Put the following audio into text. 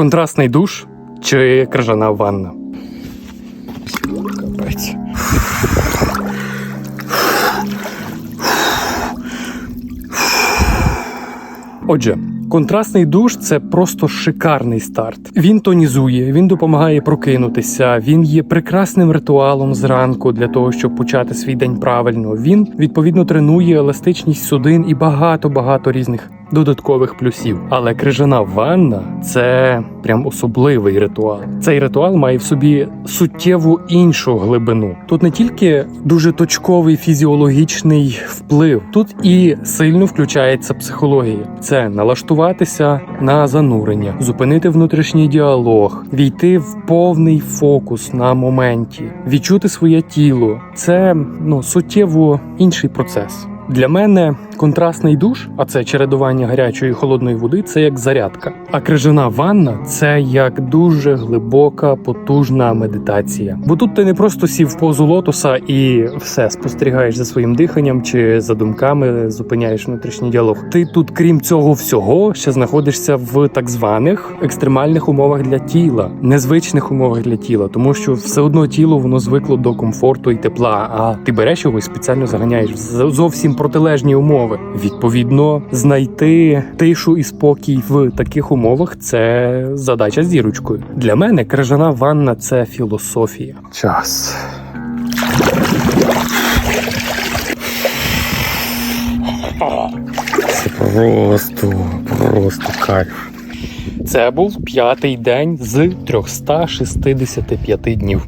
Контрастний душ чи крижана ванна? Капець. Отже, контрастний душ це просто шикарний старт. Він тонізує, він допомагає прокинутися. Він є прекрасним ритуалом зранку для того, щоб почати свій день правильно. Він відповідно тренує еластичність судин і багато багато різних додаткових плюсів. Але крижана ванна це прям особливий ритуал. Цей ритуал має в собі суттєву іншу глибину. Тут не тільки дуже точковий фізіологічний вплив, тут і сильно включається психологія. Це налаштуватися на занурення, зупинити внутрішній діалог, війти в повний фокус на моменті, відчути своє тіло. Це ну суттєво інший процес. Для мене контрастний душ, а це чередування гарячої і холодної води, це як зарядка. А крижана ванна це як дуже глибока, потужна медитація. Бо тут ти не просто сів в позу лотоса і все спостерігаєш за своїм диханням чи за думками, зупиняєш внутрішній діалог. Ти тут, крім цього всього, ще знаходишся в так званих екстремальних умовах для тіла, незвичних умовах для тіла, тому що все одно тіло воно звикло до комфорту і тепла. А ти береш його і спеціально заганяєш в зовсім протилежні умови. Відповідно, знайти тишу і спокій в таких умовах це задача з зірочкою. Для мене крижана ванна це філософія. Час. Це просто, просто кайф. Це був п'ятий день з 365 днів.